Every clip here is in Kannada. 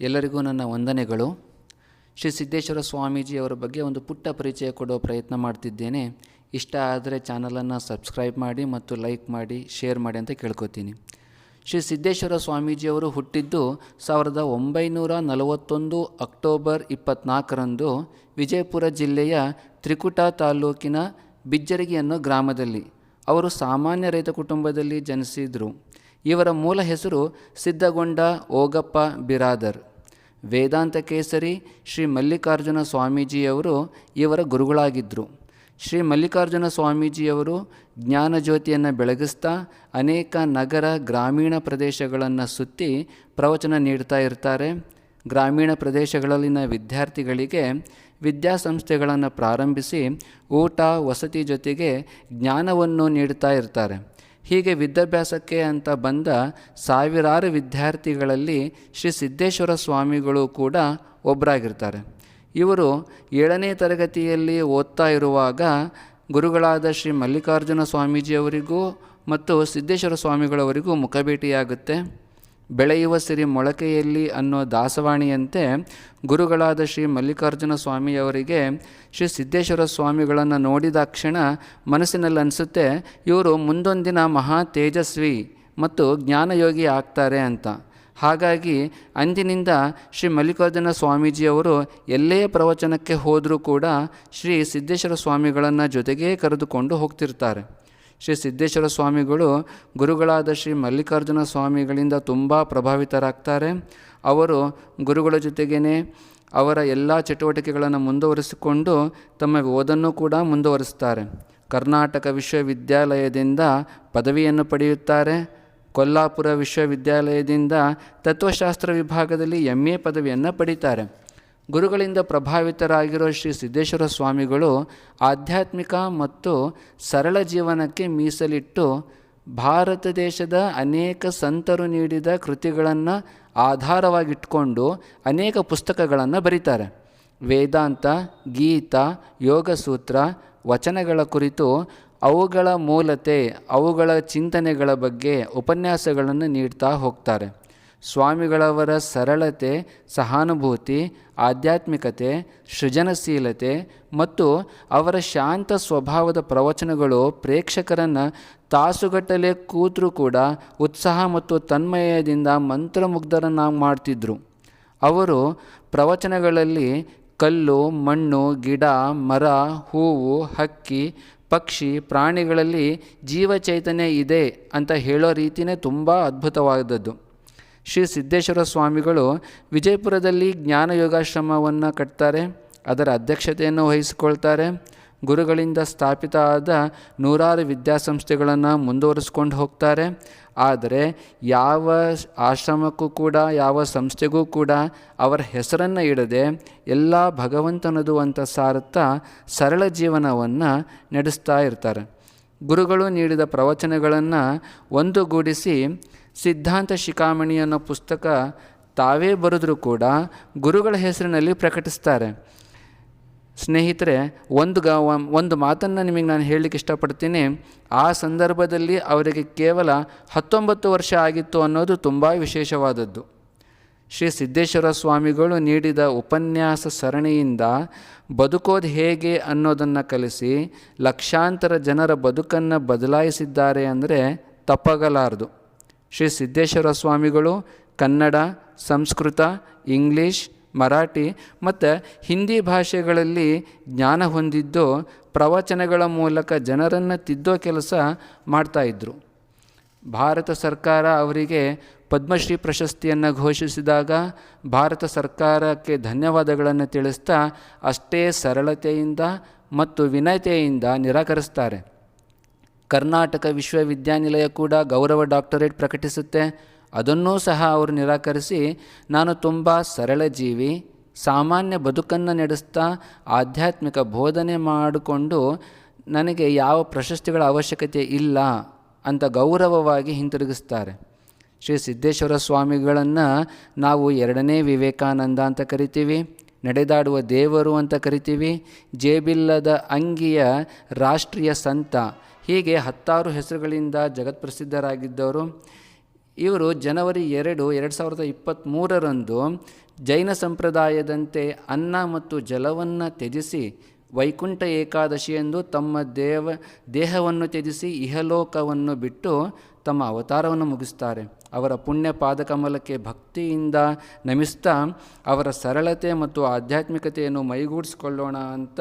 ಎಲ್ಲರಿಗೂ ನನ್ನ ವಂದನೆಗಳು. ಶ್ರೀ ಸಿದ್ದೇಶ್ವರ ಸ್ವಾಮೀಜಿಯವರ ಬಗ್ಗೆ ಒಂದು ಪುಟ್ಟ ಪರಿಚಯ ಕೊಡೋ ಪ್ರಯತ್ನ ಮಾಡ್ತಿದ್ದೇನೆ. ಇಷ್ಟ ಆದರೆ ಚಾನಲನ್ನು ಸಬ್ಸ್ಕ್ರೈಬ್ ಮಾಡಿ ಮತ್ತು ಲೈಕ್ ಮಾಡಿ, ಶೇರ್ ಮಾಡಿ ಅಂತ ಕೇಳ್ಕೊತೀನಿ. ಶ್ರೀ ಸಿದ್ದೇಶ್ವರ ಸ್ವಾಮೀಜಿಯವರು ಹುಟ್ಟಿದ್ದು ಸಾವಿರದ ಒಂಬೈನೂರ ನಲವತ್ತೊಂದು ಅಕ್ಟೋಬರ್ ಇಪ್ಪತ್ತ್ನಾಲ್ಕರಂದು ವಿಜಯಪುರ ಜಿಲ್ಲೆಯ ತ್ರಿಕುಟ ತಾಲೂಕಿನ ಬಿಜ್ಜರಗಿ ಅನ್ನೋ ಗ್ರಾಮದಲ್ಲಿ. ಅವರು ಸಾಮಾನ್ಯ ರೈತ ಕುಟುಂಬದಲ್ಲಿ ಜನಿಸಿದರು. ಇವರ ಮೂಲ ಹೆಸರು ಸಿದ್ಧಗೊಂಡ ಓಗಪ್ಪ ಬಿರಾದರ್. ವೇದಾಂತ ಕೇಸರಿ ಶ್ರೀ ಮಲ್ಲಿಕಾರ್ಜುನ ಸ್ವಾಮೀಜಿಯವರು ಇವರ ಗುರುಗಳಾಗಿದ್ದರು ಶ್ರೀ ಮಲ್ಲಿಕಾರ್ಜುನ ಸ್ವಾಮೀಜಿಯವರು ಜ್ಞಾನಜ್ಯೋತಿಯನ್ನು ಬೆಳಗಿಸ್ತಾ ಅನೇಕ ನಗರ, ಗ್ರಾಮೀಣ ಪ್ರದೇಶಗಳನ್ನು ಸುತ್ತಿ ಪ್ರವಚನ ನೀಡ್ತಾ ಇರ್ತಾರೆ. ಗ್ರಾಮೀಣ ಪ್ರದೇಶಗಳಲ್ಲಿನ ವಿದ್ಯಾರ್ಥಿಗಳಿಗೆ ವಿದ್ಯಾಸಂಸ್ಥೆಗಳನ್ನು ಪ್ರಾರಂಭಿಸಿ ಊಟ, ವಸತಿ ಜೊತೆಗೆ ಜ್ಞಾನವನ್ನು ನೀಡ್ತಾ ಇರ್ತಾರೆ. ಹೀಗೆ ವಿದ್ಯಾಭ್ಯಾಸಕ್ಕೆ ಅಂತ ಬಂದ ಸಾವಿರಾರು ವಿದ್ಯಾರ್ಥಿಗಳಲ್ಲಿ ಶ್ರೀ ಸಿದ್ದೇಶ್ವರ ಸ್ವಾಮಿಗಳು ಕೂಡ ಒಬ್ಬರಾಗಿರ್ತಾರೆ ಇವರು ಏಳನೇ ತರಗತಿಯಲ್ಲಿ ಓದ್ತಾ ಇರುವಾಗ ಗುರುಗಳಾದ ಶ್ರೀ ಮಲ್ಲಿಕಾರ್ಜುನ ಸ್ವಾಮೀಜಿಯವರಿಗೂ ಮತ್ತು ಸಿದ್ದೇಶ್ವರ ಸ್ವಾಮಿಗಳವರಿಗೂ ಮುಖಭೇಟಿಯಾಗುತ್ತೆ. ಬೆಳೆಯುವ ಸಿರಿ ಮೊಳಕೆಯಲ್ಲಿ ಅನ್ನೋ ದಾಸವಾಣಿಯಂತೆ ಗುರುಗಳಾದ ಶ್ರೀ ಮಲ್ಲಿಕಾರ್ಜುನ ಸ್ವಾಮಿಯವರಿಗೆ ಶ್ರೀ ಸಿದ್ದೇಶ್ವರ ಸ್ವಾಮಿಗಳನ್ನು ನೋಡಿದ ಕ್ಷಣ ಮನಸ್ಸಿನಲ್ಲಿ ಅನಿಸುತ್ತೆ, ಇವರು ಮುಂದೊಂದಿನ ಮಹಾ ತೇಜಸ್ವಿ ಮತ್ತು ಜ್ಞಾನಯೋಗಿ ಆಗ್ತಾರೆ ಅಂತ. ಹಾಗಾಗಿ ಅಂದಿನಿಂದ ಶ್ರೀ ಮಲ್ಲಿಕಾರ್ಜುನ ಸ್ವಾಮೀಜಿಯವರು ಎಲ್ಲೇ ಪ್ರವಚನಕ್ಕೆ ಹೋದರೂ ಕೂಡ ಶ್ರೀ ಸಿದ್ದೇಶ್ವರ ಸ್ವಾಮಿಗಳನ್ನು ಜೊತೆಗೇ ಕರೆದುಕೊಂಡು ಹೋಗ್ತಿರ್ತಾರೆ. ಶ್ರೀ ಸಿದ್ದೇಶ್ವರ ಸ್ವಾಮಿಗಳು, ಗುರುಗಳಾದ ಶ್ರೀ ಮಲ್ಲಿಕಾರ್ಜುನ ಸ್ವಾಮಿಗಳಿಂದ ತುಂಬ ಪ್ರಭಾವಿತರಾಗ್ತಾರೆ. ಅವರು ಗುರುಗಳ ಜೊತೆಗೇ ಅವರ ಎಲ್ಲ ಚಟುವಟಿಕೆಗಳನ್ನು ಮುಂದುವರಿಸಿಕೊಂಡು ತಮ್ಮ ಓದನ್ನು ಕೂಡ ಮುಂದುವರಿಸ್ತಾರೆ ಕರ್ನಾಟಕ ವಿಶ್ವವಿದ್ಯಾಲಯದಿಂದ ಪದವಿಯನ್ನು ಪಡೆಯುತ್ತಾರೆ. ಕೊಲ್ಲಾಪುರ ವಿಶ್ವವಿದ್ಯಾಲಯದಿಂದ ತತ್ವಶಾಸ್ತ್ರ ವಿಭಾಗದಲ್ಲಿ ಎಂ ಎ ಪದವಿಯನ್ನು ಪಡೀತಾರೆ. ಗುರುಗಳಿಂದ ಪ್ರಭಾವಿತರಾಗಿರೋ ಶ್ರೀ ಸಿದ್ದೇಶ್ವರ ಸ್ವಾಮಿಗಳು ಆಧ್ಯಾತ್ಮಿಕ ಮತ್ತು ಸರಳ ಜೀವನಕ್ಕೆ ಮೀಸಲಿಟ್ಟು ಭಾರತ ದೇಶದ ಅನೇಕ ಸಂತರು ನೀಡಿದ ಕೃತಿಗಳನ್ನು ಆಧಾರವಾಗಿಟ್ಕೊಂಡು ಅನೇಕ ಪುಸ್ತಕಗಳನ್ನು ಬರೀತಾರೆ. ವೇದಾಂತ, ಗೀತ, ಯೋಗಸೂತ್ರ, ವಚನಗಳ ಕುರಿತು ಅವುಗಳ ಮೂಲತೆ, ಅವುಗಳ ಚಿಂತನೆಗಳ ಬಗ್ಗೆ ಉಪನ್ಯಾಸಗಳನ್ನು ನೀಡ್ತಾ ಹೋಗ್ತಾರೆ. ಸ್ವಾಮಿಗಳವರ ಸರಳತೆ, ಸಹಾನುಭೂತಿ, ಆಧ್ಯಾತ್ಮಿಕತೆ, ಸೃಜನಶೀಲತೆ ಮತ್ತು ಅವರ ಶಾಂತ ಸ್ವಭಾವದ ಪ್ರವಚನಗಳು ಪ್ರೇಕ್ಷಕರನ್ನು ತಾಸುಗಟ್ಟಲೆ ಕೂತರೂ ಕೂಡ ಉತ್ಸಾಹ ಮತ್ತು ತನ್ಮಯದಿಂದ ಮಂತ್ರಮುಗ್ಧರನ್ನಾಗಿ ಮಾಡ್ತಿದ್ರು. ಅವರು ಪ್ರವಚನಗಳಲ್ಲಿ ಕಲ್ಲು, ಮಣ್ಣು, ಗಿಡ, ಮರ, ಹೂವು, ಹಕ್ಕಿ, ಪಕ್ಷಿ, ಪ್ರಾಣಿಗಳಲ್ಲಿ ಜೀವ ಚೈತನ್ಯ ಇದೆ ಅಂತ ಹೇಳೋ ರೀತಿಯೇ ತುಂಬ ಅದ್ಭುತವಾದದ್ದು. ಶ್ರೀ ಸಿದ್ದೇಶ್ವರ ಸ್ವಾಮಿಗಳು ವಿಜಯಪುರದಲ್ಲಿ ಜ್ಞಾನ ಯೋಗಾಶ್ರಮವನ್ನು ಕಟ್ತಾರೆ. ಅದರ ಅಧ್ಯಕ್ಷತೆಯನ್ನು ವಹಿಸಿಕೊಳ್ತಾರೆ. ಗುರುಗಳಿಂದ ಸ್ಥಾಪಿತ ಆದ ನೂರಾರು ವಿದ್ಯಾಸಂಸ್ಥೆಗಳನ್ನು ಮುಂದುವರಿಸ್ಕೊಂಡು ಹೋಗ್ತಾರೆ. ಆದರೆ ಯಾವ ಆಶ್ರಮಕ್ಕೂ ಕೂಡ, ಯಾವ ಸಂಸ್ಥೆಗೂ ಕೂಡ ಅವರ ಹೆಸರನ್ನು ಇಡದೆ ಎಲ್ಲ ಭಗವಂತನದು ಅಂತ ಸಾರುತ್ತಾ ಸರಳ ಜೀವನವನ್ನು ನಡೆಸ್ತಾ ಇರ್ತಾರೆ. ಗುರುಗಳು ನೀಡಿದ ಪ್ರವಚನಗಳನ್ನು ಒಂದುಗೂಡಿಸಿ ಸಿದ್ಧಾಂತ ಶಿಖಾಮಣಿ ಅನ್ನೋ ಪುಸ್ತಕ ತಾವೇ ಬರೆದರೂ ಕೂಡ ಗುರುಗಳ ಹೆಸರಿನಲ್ಲಿ ಪ್ರಕಟಿಸ್ತಾರೆ. ಸ್ನೇಹಿತರೆ, ಒಂದು ಗ ಒಂದು ಮಾತನ್ನು ನಿಮಗೆ ನಾನು ಹೇಳಲಿಕ್ಕೆ ಇಷ್ಟಪಡ್ತೀನಿ. ಆ ಸಂದರ್ಭದಲ್ಲಿ ಅವರಿಗೆ ಕೇವಲ ಹತ್ತೊಂಬತ್ತು ವರ್ಷ ಆಗಿತ್ತು ಅನ್ನೋದು ತುಂಬ ವಿಶೇಷವಾದದ್ದು. ಶ್ರೀ ಸಿದ್ದೇಶ್ವರ ಸ್ವಾಮಿಗಳು ನೀಡಿದ ಉಪನ್ಯಾಸ ಸರಣಿಯಿಂದ ಬದುಕೋದು ಹೇಗೆ ಅನ್ನೋದನ್ನು ಕಲಿಸಿ ಲಕ್ಷಾಂತರ ಜನರ ಬದುಕನ್ನು ಬದಲಾಯಿಸಿದ್ದಾರೆ ಅಂದರೆ ತಪ್ಪಾಗಲಾರದು. ಶ್ರೀ ಸಿದ್ದೇಶ್ವರ ಸ್ವಾಮಿಗಳು ಕನ್ನಡ, ಸಂಸ್ಕೃತ, ಇಂಗ್ಲೀಷ್, ಮರಾಠಿ ಮತ್ತು ಹಿಂದಿ ಭಾಷೆಗಳಲ್ಲಿ ಜ್ಞಾನ ಹೊಂದಿದ್ದು ಪ್ರವಚನಗಳ ಮೂಲಕ ಜನರನ್ನು ತಿದ್ದೋ ಕೆಲಸ ಮಾಡ್ತಾಯಿದ್ರು ಭಾರತ ಸರ್ಕಾರ ಅವರಿಗೆ ಪದ್ಮಶ್ರೀ ಪ್ರಶಸ್ತಿಯನ್ನು ಘೋಷಿಸಿದಾಗ ಭಾರತ ಸರ್ಕಾರಕ್ಕೆ ಧನ್ಯವಾದಗಳನ್ನು ತಿಳಿಸ್ತಾ ಅಷ್ಟೇ ಸರಳತೆಯಿಂದ ಮತ್ತು ವಿನಯತೆಯಿಂದ ನಿರಾಕರಿಸ್ತಾರೆ. ಕರ್ನಾಟಕ ವಿಶ್ವವಿದ್ಯಾನಿಲಯ ಕೂಡ ಗೌರವ ಡಾಕ್ಟರೇಟ್ ಪ್ರಕಟಿಸುತ್ತೆ. ಅದನ್ನೂ ಸಹ ಅವರು ನಿರಾಕರಿಸಿ, ನಾನು ತುಂಬ ಸರಳ ಜೀವಿ, ಸಾಮಾನ್ಯ ಬದುಕನ್ನು ನಡೆಸ್ತಾ ಆಧ್ಯಾತ್ಮಿಕ ಬೋಧನೆ ಮಾಡಿಕೊಂಡು ನನಗೆ ಯಾವ ಪ್ರಶಸ್ತಿಗಳ ಅವಶ್ಯಕತೆ ಇಲ್ಲ ಅಂತ ಗೌರವವಾಗಿ ಹಿಂತಿರುಗಿಸ್ತಾರೆ. ಶ್ರೀ ಸಿದ್ದೇಶ್ವರ ಸ್ವಾಮಿಗಳನ್ನು ನಾವು ಎರಡನೇ ವಿವೇಕಾನಂದ ಅಂತ ಕರಿತೀವಿ, ನಡೆದಾಡುವ ದೇವರು ಅಂತ ಕರಿತೀವಿ, ಜೇಬಿಲ್ಲದ ಅಂಗಿಯ ರಾಷ್ಟ್ರೀಯ ಸಂತ ಹೀಗೆ ಹತ್ತಾರು ಹೆಸರುಗಳಿಂದ ಜಗತ್ಪ್ರಸಿದ್ಧರಾಗಿದ್ದವರು ಇವರು ಜನವರಿ ಎರಡು ಎರಡು ಸಾವಿರದ ಇಪ್ಪತ್ತ್ಮೂರರಂದು ಜೈನ ಸಂಪ್ರದಾಯದಂತೆ ಅನ್ನ ಮತ್ತು ಜಲವನ್ನು ತ್ಯಜಿಸಿ ವೈಕುಂಠ ಏಕಾದಶಿ ಎಂದು ತಮ್ಮ ದೇವ, ದೇಹವನ್ನು ತ್ಯಜಿಸಿ ಇಹಲೋಕವನ್ನು ಬಿಟ್ಟು ತಮ್ಮ ಅವತಾರವನ್ನು ಮುಗಿಸ್ತಾರೆ ಅವರ ಪುಣ್ಯ ಪಾದಕಮಲಕ್ಕೆ ಭಕ್ತಿಯಿಂದ ನಮಿಸ್ತಾ ಅವರ ಸರಳತೆ ಮತ್ತು ಆಧ್ಯಾತ್ಮಿಕತೆಯನ್ನು ಮೈಗೂಡಿಸ್ಕೊಳ್ಳೋಣ ಅಂತ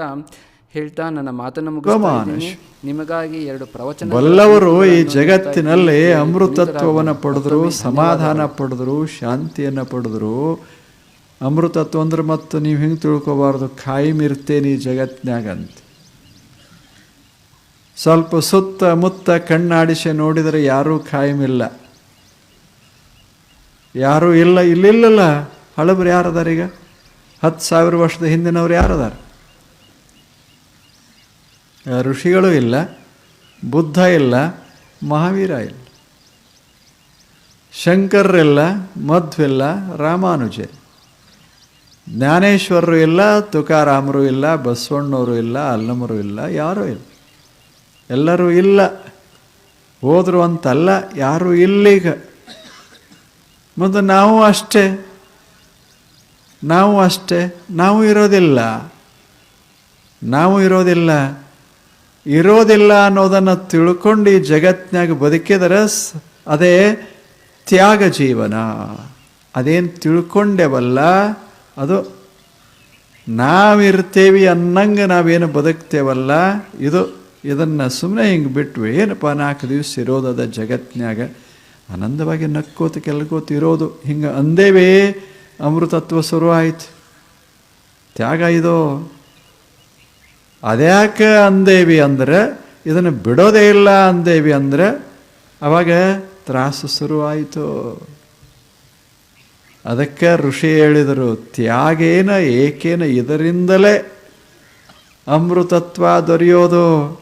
ಹೇಳ್ತಾ ನನ್ನ ಮಾತನ್ನು ಮುಗಿಸ್ತಾ ಇದ್ದೀನಿ. ನಿಮಗಾಗಿ ಎರಡು ಪ್ರವಚನ ಬಲ್ಲವರು ಈ ಜಗತ್ತಿನಲ್ಲಿ ಅಮೃತತ್ವವನ್ನು ಪಡೆದ್ರು ಸಮಾಧಾನ ಪಡೆದ್ರು ಶಾಂತಿಯನ್ನು ಪಡೆದ್ರು. ಅಮೃತತ್ವ ಅಂದ್ರೆ ಮತ್ತು ನೀವು ಹಿಂಗೆ ತಿಳ್ಕೋಬಾರ್ದು? ಖಾಯಿಮ್ ಇರ್ತೇನೆ ಈ ಜಗತ್ತಿನಾಗಂತ. ಅಂತ ಸ್ವಲ್ಪ ಸುತ್ತ ಮುತ್ತ ಕಣ್ಣಾಡಿಸಿ ನೋಡಿದರೆ ಯಾರೂ ಖಾಯಿಮ್ ಇಲ್ಲ. ಯಾರೂ ಇಲ್ಲ ಇಲ್ಲಿಲ್ಲಲ್ಲ. ಹಳಬ್ರು ಯಾರದಾರೀಗ? ಹತ್ತು ಸಾವಿರ ವರ್ಷದ ಹಿಂದಿನವ್ರು ಯಾರದಾರ? ಋಷಿಗಳು ಇಲ್ಲ, ಬುದ್ಧ ಇಲ್ಲ, ಮಹಾವೀರ ಇಲ್ಲ. ಶಂಕರರಿಲ್ಲ ಮಧ್ವಿಲ್ಲ ರಾಮಾನುಜ ಜ್ಞಾನೇಶ್ವರರು ಇಲ್ಲ, ತುಕಾರಾಮರು ಇಲ್ಲ, ಬಸವಣ್ಣವರು ಇಲ್ಲ, ಅಲ್ಲಮರು ಇಲ್ಲ, ಯಾರೂ ಇಲ್ಲ. ಎಲ್ಲರೂ ಇಲ್ಲ. ಹೋದರು ಅಂತಲ್ಲ, ಯಾರೂ ಇಲ್ಲೀಗ. ಮತ್ತು ನಾವು ಅಷ್ಟೇ. ನಾವು ಅಷ್ಟೇ. ನಾವು ಇರೋದಿಲ್ಲ. ನಾವು ಇರೋದಿಲ್ಲ. ಇರೋದಿಲ್ಲ ಅನ್ನೋದನ್ನು ತಿಳ್ಕೊಂಡು ಈ ಜಗತ್ತಿನಾಗ ಬದುಕಿದರೆ ಅದೇ ತ್ಯಾಗ ಜೀವನ. ಅದೇನು ತಿಳ್ಕೊಂಡೆವಲ್ಲ, ಅದು ನಾವಿರ್ತೇವಿ ಅನ್ನಂಗೆ ನಾವೇನು ಬದುಕ್ತೇವಲ್ಲ, ಇದು ಇದನ್ನು ಸುಮ್ಮನೆ ಹಿಂಗೆ ಬಿಟ್ವಿ. ಏನಪ್ಪ ನಾಲ್ಕು ದಿವಸ ಇರೋದದ ಜಗತ್ತಿನಾಗ ಆನಂದವಾಗಿ ನಕ್ಕೋತ ಕೆಲ್ಕೋತ ಇರೋದು. ಹಿಂಗೆ ಅಂದೇವೇ, ಅಮೃತತ್ವ ಶುರುವಾಯಿತು. ತ್ಯಾಗ ಇದು ಅದ್ಯಾಕೆ ಅಂದೇವಿ ಅಂದರೆ, ಇದನ್ನು ಬಿಡೋದೇ ಇಲ್ಲ ಅಂದೇವಿ ಅಂದ್ರೆ, ಅವಾಗ ತ್ರಾಸು ಶುರುವಾಯಿತು. ಅದಕ್ಕೆ ಋಷಿ ಹೇಳಿದರು, ತ್ಯಾಗೇನ ಏಕೇನ ಇದರಿಂದಲೇ ಅಮೃತತ್ವ ದೊರೆಯೋದು.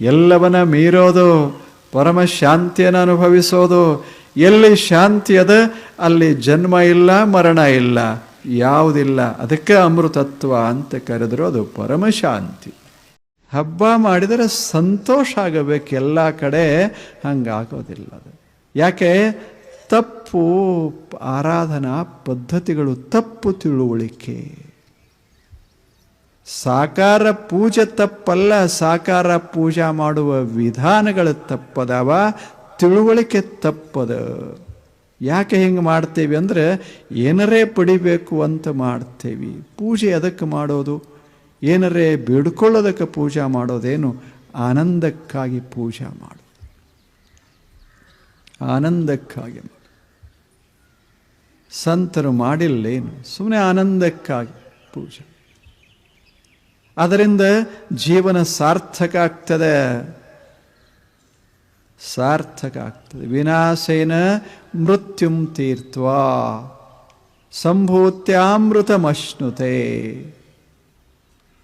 ಎಲ್ಲವನ್ನ ಮೀರೋದು, ಪರಮ ಶಾಂತಿಯನ್ನು ಅನುಭವಿಸೋದು. ಎಲ್ಲಿ ಶಾಂತಿ ಅದ, ಅಲ್ಲಿ ಜನ್ಮ ಇಲ್ಲ, ಮರಣ ಇಲ್ಲ. ಯಾವುದಿಲ್ಲ. ಅದಕ್ಕೆ ಅಮೃತತ್ವ ಅಂತ ಕರೆದರೂ ಅದು ಪರಮಶಾಂತಿ. ಹಬ್ಬ ಮಾಡಿದರೆ ಸಂತೋಷ ಆಗಬೇಕು. ಎಲ್ಲ ಕಡೆ ಹಂಗಾಗೋದಿಲ್ಲ ಅದು. ಯಾಕೆ? ತಪ್ಪು ಆರಾಧನಾ ಪದ್ಧತಿಗಳು, ತಪ್ಪು ತಿಳುವಳಿಕೆ. ಸಾಕಾರ ಪೂಜೆ ತಪ್ಪಲ್ಲ. ಸಾಕಾರ ಪೂಜಾ ಮಾಡುವ ವಿಧಾನಗಳು ತಪ್ಪದವ. ತಿಳುವಳಿಕೆ ತಪ್ಪದ. ಯಾಕೆ ಹಿಂಗೆ ಮಾಡ್ತೇವೆ ಅಂದರೆ ಏನರೇ ಪಡಿಬೇಕು ಅಂತ ಮಾಡ್ತೇವೆ. ಪೂಜೆ ಅದಕ್ಕೆ ಮಾಡೋದು? ಏನರೇ ಬೇಡ್ಕೊಳ್ಳೋದಕ್ಕೆ ಪೂಜಾ ಮಾಡೋದೇನು? ಆನಂದಕ್ಕಾಗಿ ಪೂಜಾ ಮಾಡು ಆನಂದಕ್ಕಾಗಿ ಸಂತರು ಮಾಡಿಲ್ಲೇನು? ಸುಮ್ಮನೆ ಆನಂದಕ್ಕಾಗಿ ಪೂಜೆ. ಅದರಿಂದ ಜೀವನ ಸಾರ್ಥಕ ಆಗ್ತದೆ. ಸಾರ್ಥಕ ಆಗ್ತದೆ. ವಿನಾಶೇನ ಮೃತ್ಯುಂ ತೀರ್ಥ ಸಂಭೂತ್ಯಾಮೃತಮಶ್ನುತೆ.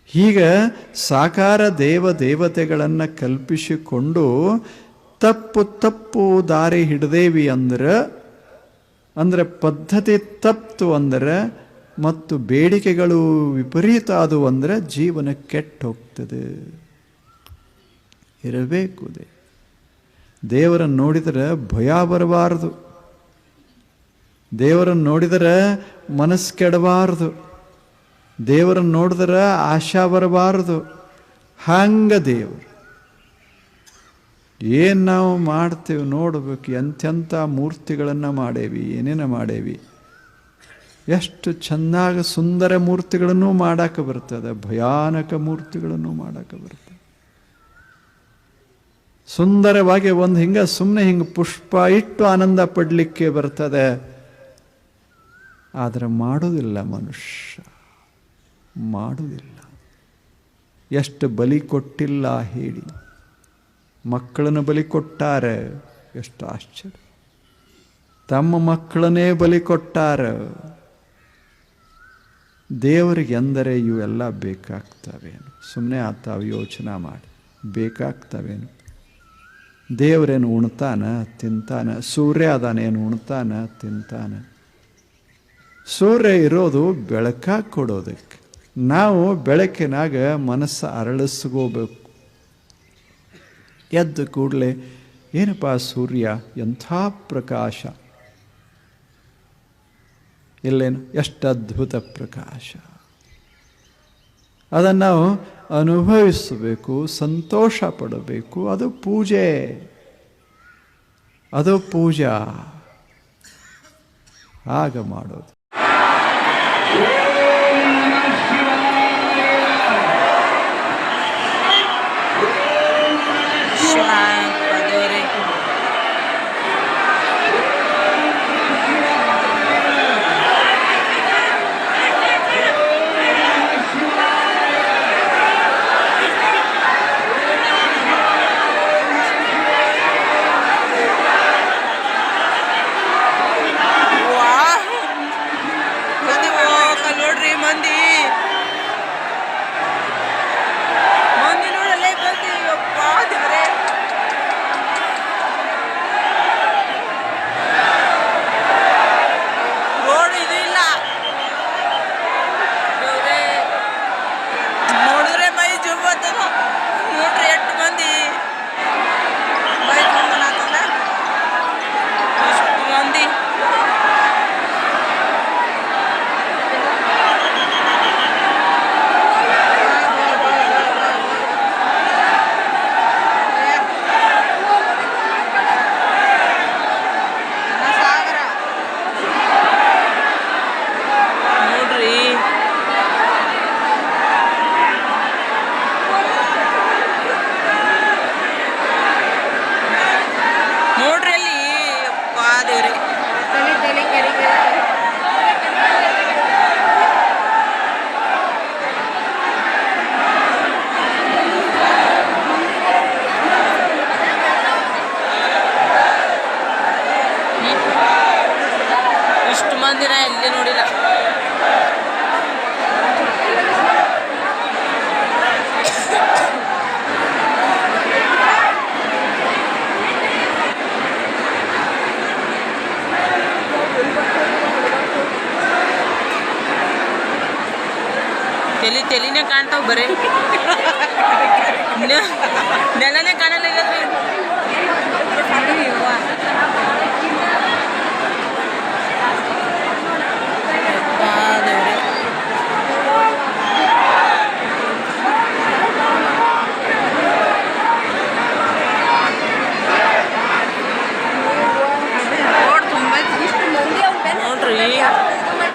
ಹೀಗೆ ಸಾಕಾರ ದೇವ ದೇವತೆಗಳನ್ನು ಕಲ್ಪಿಸಿಕೊಂಡು ತಪ್ಪು ತಪ್ಪು ದಾರಿ ಹಿಡ್ದೇವಿ ಅಂದ್ರೆ, ಅಂದರೆ ಪದ್ಧತಿ ತಪ್ತು ಅಂದರೆ ಮತ್ತು ಬೇಡಿಕೆಗಳು ವಿಪರೀತ ಆದವು ಅಂದರೆ ಜೀವನ ಕೆಟ್ಟು ಹೋಗ್ತದೆ ಇರಬೇಕು ದೇವರನ್ನು ನೋಡಿದರೆ ಭಯ ಬರಬಾರದು. ದೇವರನ್ನು ನೋಡಿದರೆ ಮನಸ್ಸು ಕೆಡಬಾರದು. ದೇವರನ್ನು ನೋಡಿದ್ರೆ ಆಶಾ ಬರಬಾರದು. ಹಂಗ ದೇವರು. ಏನು ನಾವು ಮಾಡ್ತೇವೆ ನೋಡಬೇಕು ಎಂಥೆಂಥ ಮೂರ್ತಿಗಳನ್ನು ಮಾಡೇವಿ, ಏನೇನು ಮಾಡೇವಿ. ಎಷ್ಟು ಚೆನ್ನಾಗಿ ಸುಂದರ ಮೂರ್ತಿಗಳನ್ನು ಮಾಡಕ್ಕೆ ಬರ್ತದೆ ಭಯಾನಕ ಮೂರ್ತಿಗಳನ್ನು ಮಾಡಕ್ಕೆ ಬರ್ತದೆ ಸುಂದರವಾಗಿ ಒಂದು ಹಿಂಗೆ ಸುಮ್ಮನೆ ಹಿಂಗೆ ಪುಷ್ಪ ಇಟ್ಟು ಆನಂದ ಪಡಲಿಕ್ಕೆ ಬರ್ತದೆ. ಆದರೆ ಮಾಡೋದಿಲ್ಲ ಮನುಷ್ಯ. ಮಾಡುವುದಿಲ್ಲ. ಎಷ್ಟು ಬಲಿ ಕೊಟ್ಟಿಲ್ಲ ಹೇಳಿ. ಮಕ್ಕಳನ್ನು ಬಲಿ ಕೊಟ್ಟಾರೆ ಎಷ್ಟು ಆಶ್ಚರ್ಯ. ತಮ್ಮ ಮಕ್ಕಳನ್ನೇ ಬಲಿ ಕೊಟ್ಟಾರೆ. ದೇವರಿಗೆ ಎಂದರೆ ಇವೆಲ್ಲ ಬೇಕಾಗ್ತವೇನು? ಸುಮ್ಮನೆ ಆತಾವು ಯೋಚನೆ ಮಾಡಿ. ಬೇಕಾಗ್ತವೇನು? ದೇವರೇನು ಉಣ್ತಾನ, ತಿಂತಾನ? ಸೂರ್ಯ ಅದಾನೇನು ಉಣ್ತಾನ, ತಿಂತಾನ? ಸೂರ್ಯ ಇರೋದು ಬೆಳಕ ಕೊಡೋದಕ್ಕೆ. ನಾವು ಬೆಳಕಿನಾಗ ಮನಸ್ಸು ಅರಳಿಸ್ಕೋಬೇಕು. ಎದ್ದು ಕೂಡಲೇ, ಏನಪ್ಪ ಸೂರ್ಯ, ಎಂಥ ಪ್ರಕಾಶ? ಇಲ್ಲೇನು, ಎಷ್ಟು ಅದ್ಭುತ ಪ್ರಕಾಶ. ಅದನ್ನು ನಾವು ಅನುಭವಿಸಬೇಕು ಸಂತೋಷ ಪಡಬೇಕು ಅದು ಪೂಜೆ. ಅದು ಪೂಜಾ. ಆಗ ಮಾಡೋದು. ಶಾಂತ ದೇವ್ರೆ ಮಂದಿನ ಎಲ್ಲಿ ನೋಡಿಲ್ಲ. ತಲಿ ತಲಿನೇ ಕಾಣ್ತಾವ ಬರೀ. ನೆಲನೇ ಕಾಣಲ್ಲ